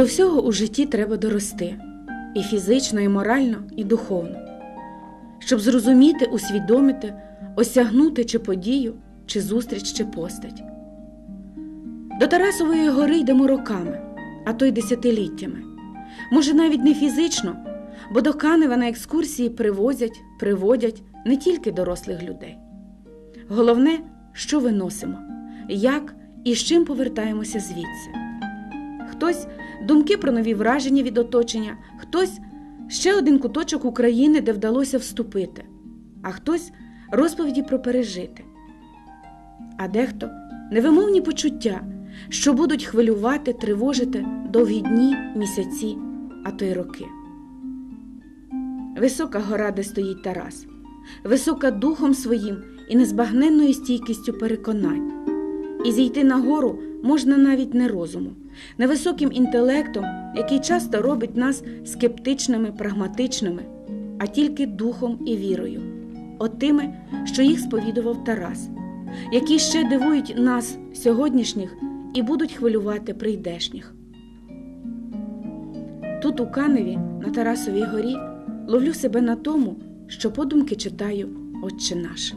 До всього у житті треба дорости і фізично, і морально, і духовно, щоб зрозуміти, усвідомити, осягнути чи подію, чи зустріч, чи постать. До Тарасової гори йдемо роками, а то й десятиліттями. Може, навіть не фізично, бо до Канева на екскурсії привозять, приводять не тільки дорослих людей. Головне, що виносимо, як і з чим повертаємося звідси. Хтось думки про нові враження від оточення, хтось ще один куточок України, де вдалося вступити, а хтось розповіді про пережити. А дехто невимовні почуття, що будуть хвилювати, тривожити довгі дні, місяці, а то й роки. Висока гора, де стоїть Тарас, висока духом своїм і незбагненною стійкістю переконань. І зійти на гору можна навіть не розумом, не високим інтелектом, який часто робить нас скептичними, прагматичними, а тільки духом і вірою, отими, що їх сповідував Тарас, які ще дивують нас сьогоднішніх і будуть хвилювати прийдешніх. Тут, у Каневі, на Тарасовій горі, ловлю себе на тому, що подумки читаю Отче наш.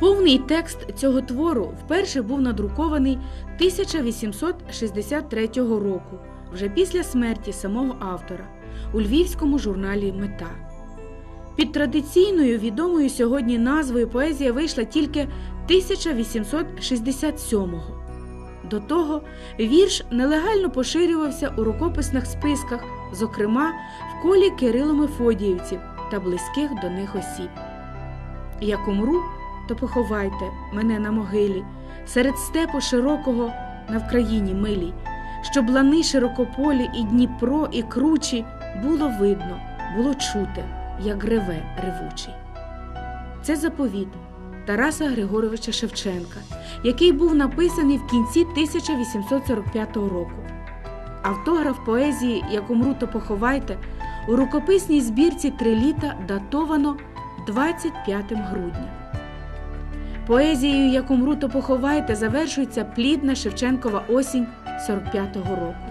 Повний текст цього твору вперше був надрукований 1863 року, вже після смерті самого автора у львівському журналі Мета. Під традиційною відомою сьогодні назвою поезія вийшла тільки 1867-го. До того вірш нелегально поширювався у рукописних списках, зокрема в колі Кирило-Мефодіївців та близьких до них осіб. Як умру, то поховайте мене на могилі, серед степу широкого на Вкраїні милій, щоб лани широкополі і Дніпро, і кручі було видно, було чути, як реве ревучий. Це заповіт Тараса Григоровича Шевченка, який був написаний в кінці 1845 року. Автограф поезії Як умру, то поховайте у рукописній збірці три літа датовано 25 грудня. Поезією Як умру, то поховайте завершується плідна Шевченкова осінь 45-го року.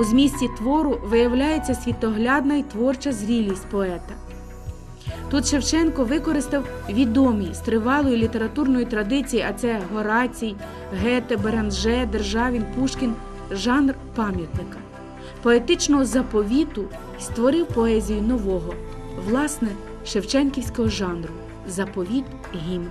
У змісті твору виявляється світоглядна й творча зрілість поета. Тут Шевченко використав відомі з тривалої літературної традиції, а це Горацій, Гете, Беранже, Державін, Пушкін, жанр пам'ятника, поетичного заповіту і створив поезію нового, власне, шевченківського жанру заповіт гімн.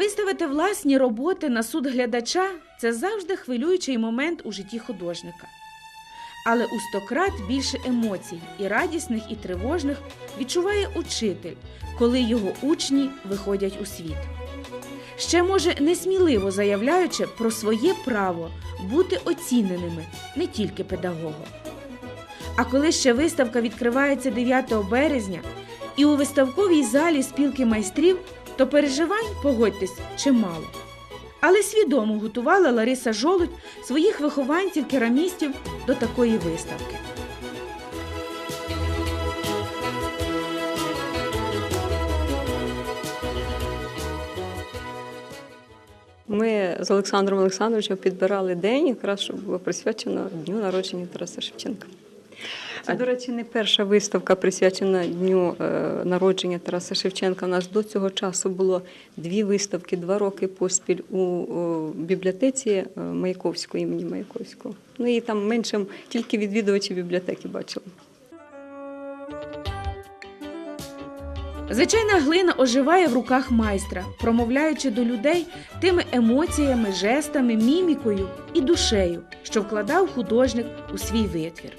Виставити власні роботи на суд глядача це завжди хвилюючий момент у житті художника. Але у стократ більше емоцій, і радісних, і тривожних відчуває учитель, коли його учні виходять у світ. Ще може несміливо заявляючи про своє право бути оціненими не тільки педагогом. А коли ще виставка відкривається 9 березня, і у виставковій залі спілки майстрів, то переживань, погодьтесь, чимало. Але свідомо готувала Лариса Жолудь своїх вихованців керамістів до такої виставки. Ми з Олександром Олександровичем підбирали день, якраз щоб було присвячено дню народження Тараса Шевченка. Це, до речі, не перша виставка присвячена дню е, народження Тараса Шевченка. У нас до цього часу було дві виставки, два роки поспіль у, бібліотеці е, Маяковського імені Маяковського. Ну і там менше тільки відвідувачі бібліотеки бачили. Звичайна глина оживає в руках майстра, промовляючи до людей тими емоціями, жестами, мімікою і душею, що вкладав художник у свій витвір.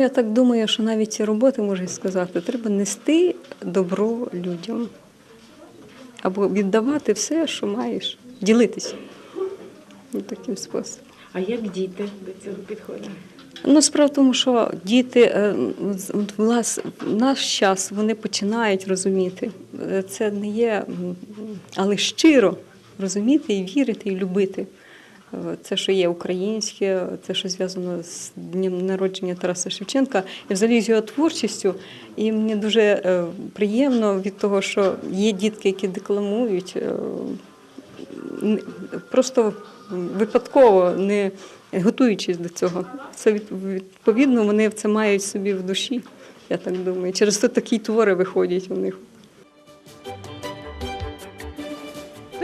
Я так думаю, що навіть ці роботи, можу сказати, треба нести добро людям. Або віддавати все, що маєш, ділитися. Ну, таким способом. А як діти до цього підходять? Ну, справа в тому, що діти е, влас, в наш час вони починають розуміти. Е, Це не є, але щиро розуміти і вірити, і любити. Це, що є українське, це, що зв'язано з днем народження Тараса Шевченка, і взагалі з його творчістю. І мені дуже е, приємно від того, що є дітки, які декламують. е, просто випадково не готуючись до цього. Це відповідно вони це мають собі в душі, я так думаю. Через то такі твори виходять у них.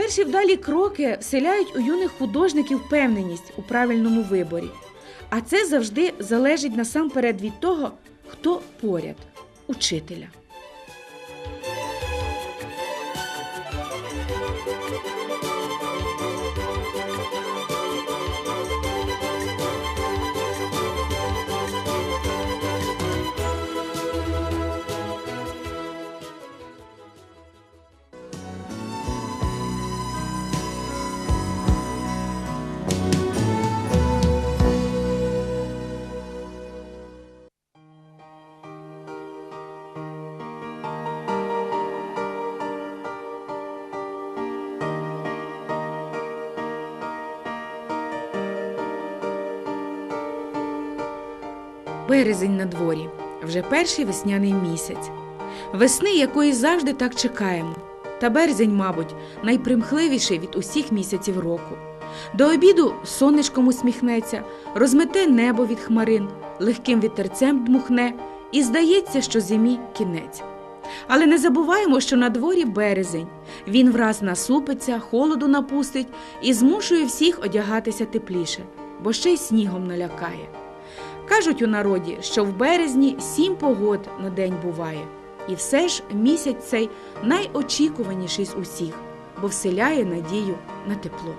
Перші вдалі кроки вселяють у юних художників впевненість у правильному виборі. А це завжди залежить насамперед від того, хто поряд учителя. Березень на дворі, вже перший весняний місяць. Весни, якої завжди так чекаємо. Та березень, мабуть, найпримхливіший від усіх місяців року. До обіду сонечком усміхнеться, розмете небо від хмарин, легким вітерцем дмухне, і здається, що зимі кінець. Але не забуваємо, що на дворі березень. Він враз насупиться, холоду напустить і змушує всіх одягатися тепліше, бо ще й снігом налякає. Кажуть у народі, що в березні сім погод на день буває. І все ж місяць цей найочікуваніший з усіх, бо вселяє надію на тепло.